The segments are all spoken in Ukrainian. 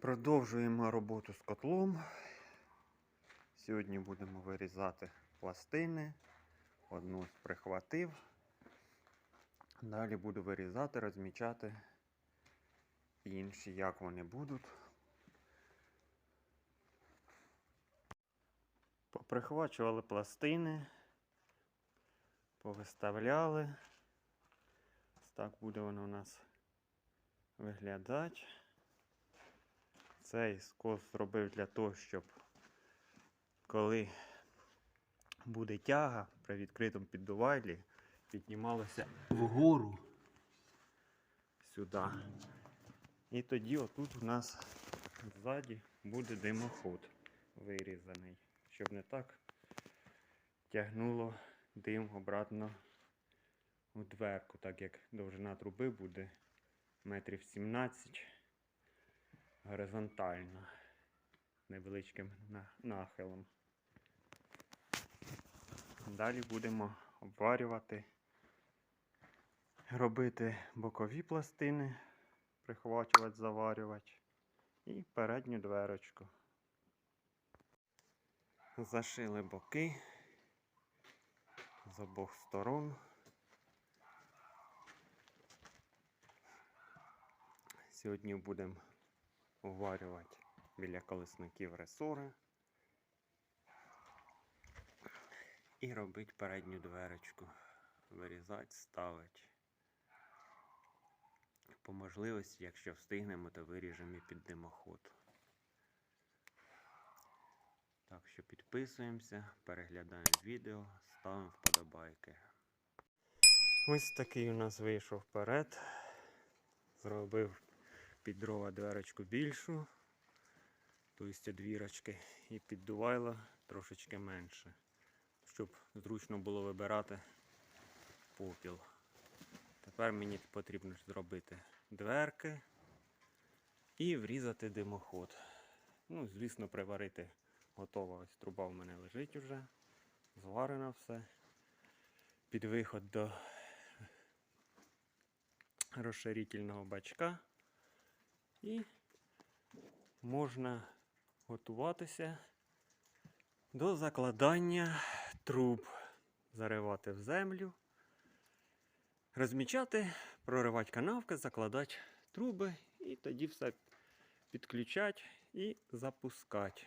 Продовжуємо роботу з котлом. Сьогодні будемо вирізати пластини. Одну прихватив. Далі буду вирізати, розмічати інші, як вони будуть. Поприхвачували пластини, повиставляли. Так буде воно у нас виглядати. Цей скос зробив для того, щоб коли буде тяга при відкритому піддувайлі, піднімалося вгору сюди. І тоді отут у нас ззаді буде димоход вирізаний, щоб не так тягнуло дим обратно у дверку, так як довжина труби буде метрів 17 горизонтально невеличким нахилом. Далі будемо обварювати, робити бокові пластини, прихвачувати, заварювати і передню дверочку. Зашили боки з обох сторон. Сьогодні будемо уварювати біля колесників ресори і робити передню дверочку. Вирізати, ставити. По можливості, якщо встигнемо, то виріжемо і під димоход. Так що підписуємося, переглядаємо відео, ставимо вподобайки. Ось такий у нас вийшов вперед. Зробив під дрова дверочку більшу, тобто двірочки, і піддувайло трошечки менше, щоб зручно було вибирати попіл. Тепер мені потрібно зробити дверки і врізати димоход. Ну, звісно, приварити готова. Ось труба в мене лежить уже, зварено все. Під виход до розширительного бачка. І можна готуватися до закладання труб, заривати в землю, розмічати, проривати канавки, закладати труби і тоді все підключати і запускати.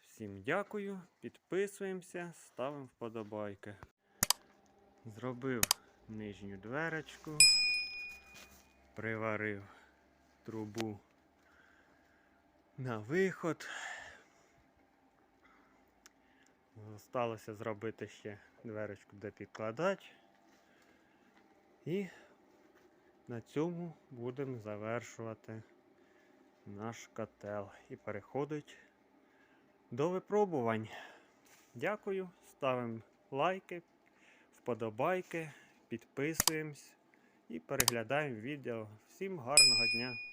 Всім дякую, підписуємося, ставимо вподобайки. Зробив нижню дверочку, приварив трубу на виход. Залишилося зробити ще дверочку, де підкладати. І на цьому будемо завершувати наш котел і переходить до випробувань. Дякую, ставимо лайки, вподобайки, підписуємось і переглядаємо відео. Всім гарного дня!